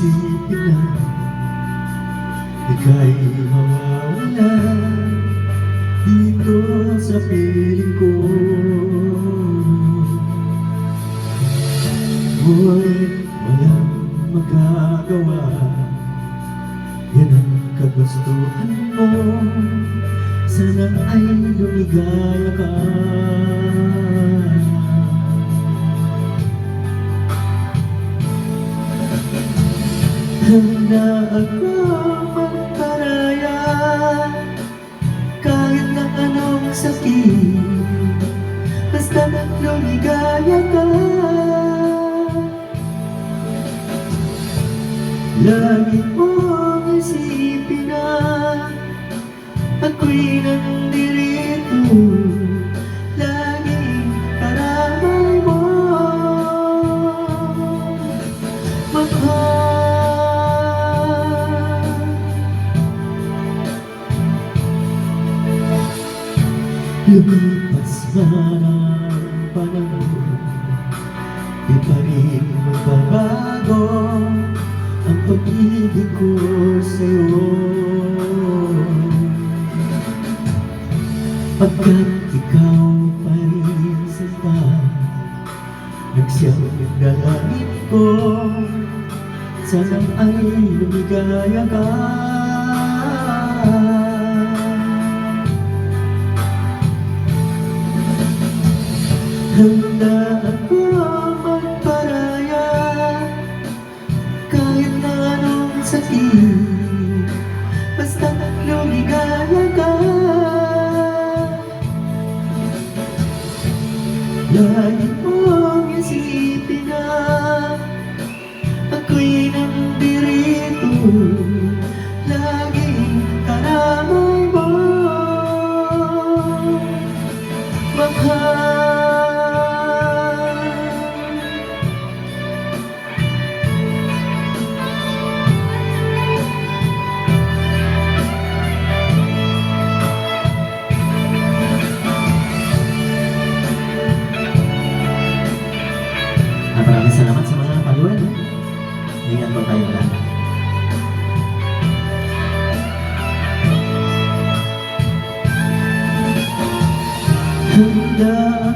bigla Ika'y mawawala. Dito sa piling ko. Hoy, walang magagawa. Yan ang kagustuhan mo. Sana ay lumigaya ka Handa ako magparaya Kahit na anong sakit Basta lumigaya ka. Lagi mong isipin na Ako'y nandirito Lumipas man ang panahon Di rin magbabago Ang pag-ibig ko sa'yo Pagkat ikaw pa rin sinta Nagsiyang dalangin ko Sana ay lumigaya ka Handa ako magparaya. Kahit na anong sakit Basta lumigaya ka. Lagi Ingat po tayo lahat. Handa ako magparaya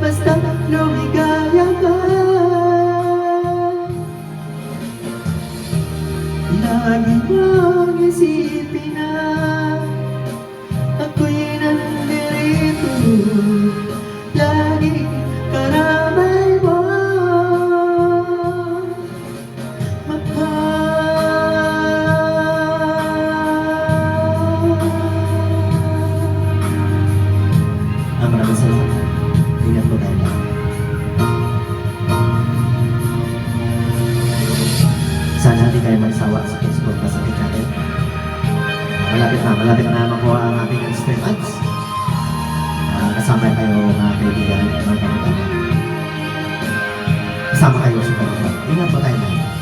Basta lumigaya ka. Lagi mong isipin na Ako'y nandirito malapit na, malapit na makuha ang ating stream ads. Ah, kasama kayo mga kaibigan, mga kamag Kasama kayo sa pagkakas. Ingat po tayo lahat.